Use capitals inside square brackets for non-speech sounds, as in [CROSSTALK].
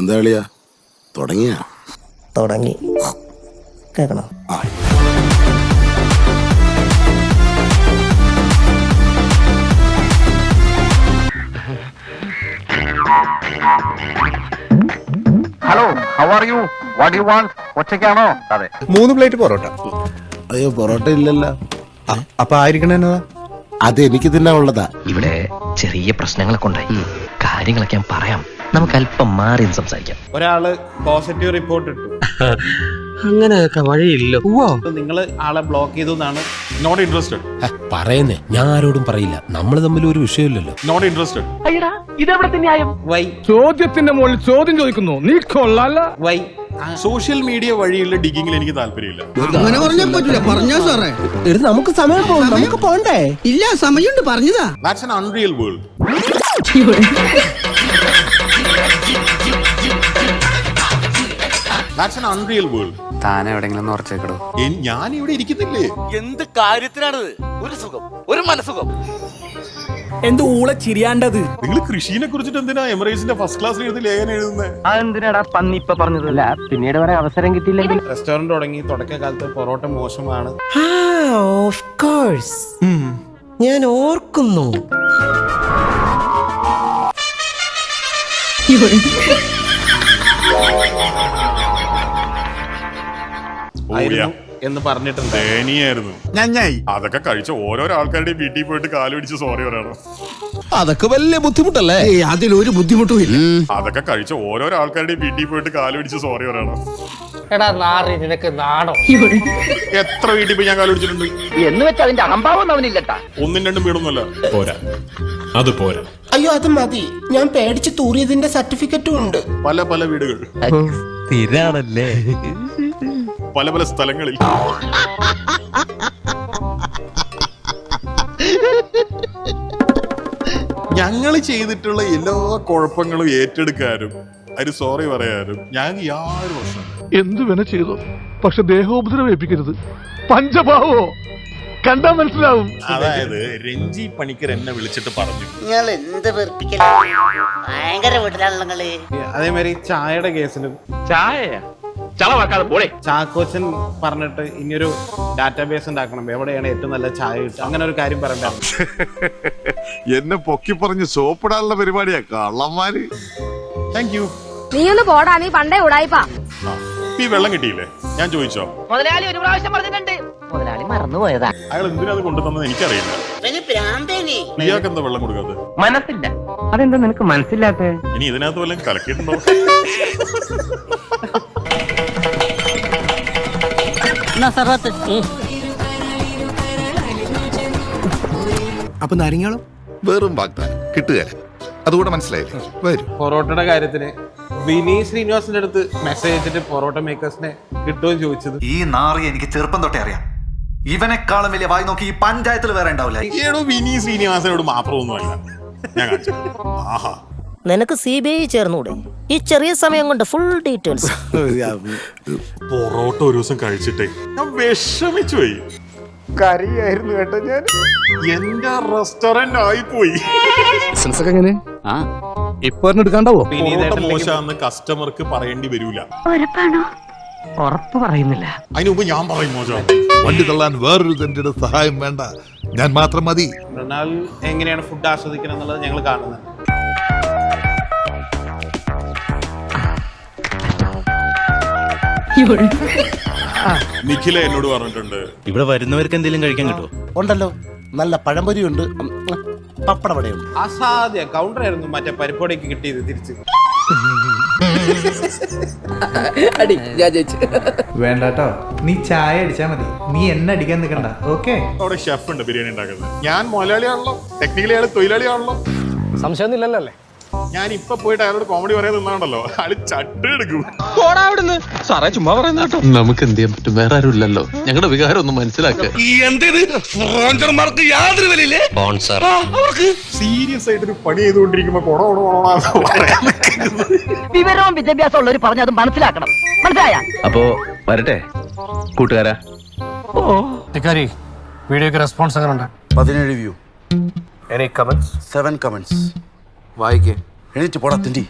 എന്താ കളിയാ? തുടങ്ങിയ? തുടങ്ങി. കേക്കണോ hello how are you what you want ഒറ്റയ്ക്കാണോ? അതെ. മൂന്ന് പ്ലേറ്റ് പൊറോട്ട. അയ്യോ പൊറോട്ട ഇല്ലല്ലോ. അപ്പൊ ആയിരിക്കണ എന്നതാ? അത് എനിക്ക് തിന്നാനുള്ളതാ. ഇവിടെ ചെറിയ പ്രശ്നങ്ങളൊക്കെ ഉണ്ടായി. കാര്യങ്ങളൊക്കെ ഞാൻ പറയാം. നമുക്ക് അല്പം മാറി സംസാരിക്കാം. ഒരാൾ പോസിറ്റീവ് റിപ്പോർട്ട് ഇട്ടു. അങ്ങനെയൊക്കെ വഴിയില്ല. നിങ്ങൾ ആളെ ബ്ലോക്ക് ചെയ്തു എന്നാണ് നോട്ട് ഇൻട്രസ്റ്റഡ് പറയുന്നേ ഞാൻ ആരോടും പറയില്ല. നമ്മൾ തമ്മിൽ ഒരു വിഷയമില്ലല്ലോ. Not interested Y. ചോദ്യത്തിന്റെ മുകളിൽ ചോദ്യം ചോദിക്കുന്നു. നീ കൊള്ളാല വൈ. സോഷ്യൽ മീഡിയ വഴിയുള്ള ഡിഗിങ്ങിൽ എനിക്ക് താല്പര്യമില്ല. അങ്ങനെ പറഞ്ഞാൽ പറ്റില്ല പറഞ്ഞാ സാറേ. എടുത്ത് നമുക്ക് സമയം പോകും നമുക്ക് പോണ്ടേ ഇല്ല സമയമുണ്ട്. പറഞ്ഞതാ. That's an unreal world that's an unreal world താൻ എവിടെങ്കിലും ഉറച്ചേക്കടോ. ഞാൻ ഇവിടെ ഇരിക്കുന്നില്ലേ? എന്ത് കാര്യത്തിനാണത്? ഒരു സുഖം ഒരു മനസുഖം എന്ത് ഊള ചിരിയാണ്ടത്? നിങ്ങൾ കൃഷിനെ കുറിച്ചിട്ട് എന്തിനാ എമറേറ്റ്സിന്റെ ഫസ്റ്റ് ക്ലാസ് എഴുതി ലേഖനം എഴുതുന്നത് എന്തിനാടാ പന്നി ഇപ്പൊ പറഞ്ഞതല്ല? പിന്നീട് വരെ അവസരം കിട്ടിയില്ലെങ്കിൽ റെസ്റ്റോറന്റ് തുടങ്ങി തുടക്കകാലത്ത് പൊറോട്ട മോശമാണ്. ഓഫ് കോഴ്സ് ഞാൻ ഓർക്കുന്നു. ആയിരുന്നു എന്ന് പറഞ്ഞിട്ടുണ്ട്. ഞഞ്ഞായി അതൊക്കെ കഴിച്ച ഓരോരോ ആൾക്കാരുടെയും വീട്ടിൽ പോയിട്ട് കാൽ പിടിച്ച് സോറി പറയണം. അതൊക്കെ വലിയ ബുദ്ധിമുട്ടല്ലേ? അതിലൊരു ബുദ്ധിമുട്ടും ഇല്ല. അതൊക്കെ കഴിച്ച ഓരോരോ ആൾക്കാരുടെയും വീട്ടിൽ പോയിട്ട് കാൽ പിടിച്ച് സോറി പറയണം. എടാ നാറി നിനക്ക് നാണോ? എത്ര വീട്ടിൽ പോയി ഞാൻ കാൽ പിടിച്ചിട്ടുണ്ട്? എന്ന് വെച്ചാൽ അതിന്റെ അഹംഭാവം അവനില്ലട്ടാ. ഒന്നും രണ്ടും വീടൊന്നുമല്ല. പോരാ. അത് പോരാ. അയ്യോ അത് മതി. ഞാൻ പേടിച്ച് തൂറിയതിന്റെ സർട്ടിഫിക്കറ്റും ഉണ്ട്. പല പല വീടുകൾ. സ്ഥിരാണല്ലേ? [LAUGHS] പല പല സ്ഥലങ്ങളിൽ. ഞങ്ങൾ ചെയ്തിട്ടുള്ള എല്ലാ കുഴപ്പങ്ങളും ഏറ്റെടുക്കാനും അതിന് സോറി പറയാനും ഞാൻ യാതൊരു പ്രശ്നം എന്തു വേണ ചെയ്തു? പക്ഷെ ദേഹോപദ്രവം ഏൽപ്പിക്കരുത്. പഞ്ചഭാവോ? കണ്ടാ മനസ്സിലാവും. അതായത് രഞ്ജി പണിക്കർ എന്നെ വിളിച്ചിട്ട് പറഞ്ഞു. നിങ്ങൾ എന്ത് വെറുപ്പിക്കല? ഭയങ്കര വീട്ടിലാണല്ലോ നിങ്ങൾ. അതേമാതിരി ചായയുടെ കേസിലും ചായ ചളവാക്കാതെ പോളെ ചാക്കോച്ചൻ പറഞ്ഞിട്ട് ഇനിയൊരു ഡാറ്റാബേസ് ഉണ്ടാക്കണം. എവിടെയാണ് ഏറ്റവും നല്ല ചായ കിട്ടുക? അങ്ങനെ ഒരു കാര്യം പറയണ്ട [LAUGHS] എന്നെ പൊക്കി പറഞ്ഞ് സോപ്പിടാനുള്ള പരിപാടിയാ. കള്ളന്മാര്. താങ്ക് യു നീ ഒന്ന് പോടാ നീ പണ്ടേ ഉടായിപ്പാ. ഈ വെള്ളം കിട്ടിയില്ലേ? ഞാൻ ചോദിച്ചോ? മുതലാളി ഒരു പ്രാവശ്യം പറഞ്ഞിട്ടുണ്ട്. മുതലാളി മറന്നുപോയതാ. അയാൾ എന്തിനാ അത് കൊണ്ടുതന്നത് എനിക്കറിയില്ല. പ്രാന്തേനി ഇയാൾക്ക് എന്താ വെള്ളം കൊടുക്കാത്തത്? മനസ്സില്ല. അതെന്താ നിനക്ക് മനസ്സില്ലാത്ത ഇനി ഇതിനകത്ത് വല്ലതും കലക്കിയിട്ടുണ്ടോ? [LAUGHS] അപ്പൊ നാരങ്ങാളോ വെറും വാഗ്ദാനം. കിട്ടുകയല്ല അതുകൂടെ മനസ്സിലായില്ലേ? വരും. പൊറോട്ടയുടെ കാര്യത്തിന് വിനീ ശ്രീനിവാസിന്റെ അടുത്ത് മെസ്സേജ് അയച്ചിട്ട് പൊറോട്ട മേക്കേഴ്സിനെ കിട്ടുമെന്ന് ചോദിച്ചത്. ഈ നാറി എനിക്ക് ചെറുപ്പം തൊട്ടേ അറിയാം. ഇവനെക്കാളും വലിയ വായി നോക്കി ഈ പഞ്ചായത്തിൽ വേറെ ഉണ്ടാവില്ല. ഏടോ വിനി ശ്രീനിവാസനോട് മാത്രമൊന്നുമല്ല. ഞാൻ കാണിച്ചു ആഹാ. നിനക്ക് സി ബി ഐ ചേർന്നൂടെ ഈ ചെറിയ സമയം കൊണ്ട് ഫുൾ ഡീറ്റെയിൽസ് [LAUGHS] പൊറോട്ട ഒരു ദിവസം കഴിച്ചിട്ടേ ഞാൻ വിഷമിച്ചു പോയി. കറിയായിരുന്നു കേട്ടോ ഞാൻ. എന്റെ റെസ്റ്റോറന്റ് ആയി പോയി. ബിസിനസ് ഒക്കെ എങ്ങനെ? ആ. ഇപ്പൊ എടുക്കാണ്ടാവോ? മോശാന്ന് കസ്റ്റമർക്ക് പറയേണ്ടി വരൂല. ഉറപ്പ് പറയുന്നില്ല. അതിന് മുമ്പ് ഞാൻ പറയും മോശം. വണ്ടി തള്ളാൻ വേറൊരു തന്റെ സഹായം വേണ്ട. ഞാൻ മാത്രം മതി. മൃണാൾ എങ്ങനെയാണ് ഫുഡ് ആസ്വദിക്കണം എന്നുള്ളത് ഞങ്ങൾ കാണുന്നത്. നിഖില എന്നോട് പറഞ്ഞിട്ടുണ്ട്. ഇവിടെ വരുന്നവർക്ക് എന്തെങ്കിലും കഴിക്കാൻ കിട്ടുമോ ഉണ്ടല്ലോ. നല്ല പഴംപൊരിയുണ്ട്. പപ്പടവടയുണ്ട്. അസാധ്യ. കൗണ്ടർ ആയിരുന്നു മറ്റേ പരിപ്പോടേക്ക് കിട്ടിയത് തിരിച്ച്. വേണ്ടോ നീ ചായ അടിച്ചാ മതി. നീ എന്നെ അടിക്കാൻ നിൽക്കണ്ട. ഓക്കെ? അവിടെ ഷെഫ് ഉണ്ട് ബിരിയാണി ഉണ്ടാക്കുന്നത്. ഞാൻ മലയാളിയാണല്ലോ ടെക്നിക്കലി അയാൾ തൊഴിലാളിയാണല്ലോ. സംശയമൊന്നുമില്ലല്ലോ അല്ലേ? ഞാൻ ഇപ്പൊ പോയിട്ട് അയാളോട് കോമഡി പറയാൻ നിന്നാണല്ലോ. അയാൾ ചട്ട് എടുക്കും. നമുക്ക് എന്ത് ചെയ്യാൻ പറ്റും? വേറെ ആരും ഇല്ലല്ലോ. ഞങ്ങളുടെ വികാരം ഒന്ന് മനസ്സിലാക്കുക സ്പോൺസർ സീരിയസ് ആയിട്ട് ഒരു പണി ചെയ്തുകൊണ്ടിരിക്കുമ്പോ കൊട കൊട കൊട പറയാൻ നിൽക്കുന്നത്. വിവരവും വിദ്യാഭ്യാസം ഉള്ളവർ അത് മനസ്സിലാക്കണം. മനസ്സിലായ? അപ്പോ വരട്ടെ. കൂട്ടുകാരാ. വീഡിയോക്ക് റെസ്പോൺസ് അങ്ങനെ ഉണ്ട് പതിനേഴ് view any comments seven comments വായിക്കേ. எழுதிட்டு போடா திண்டி.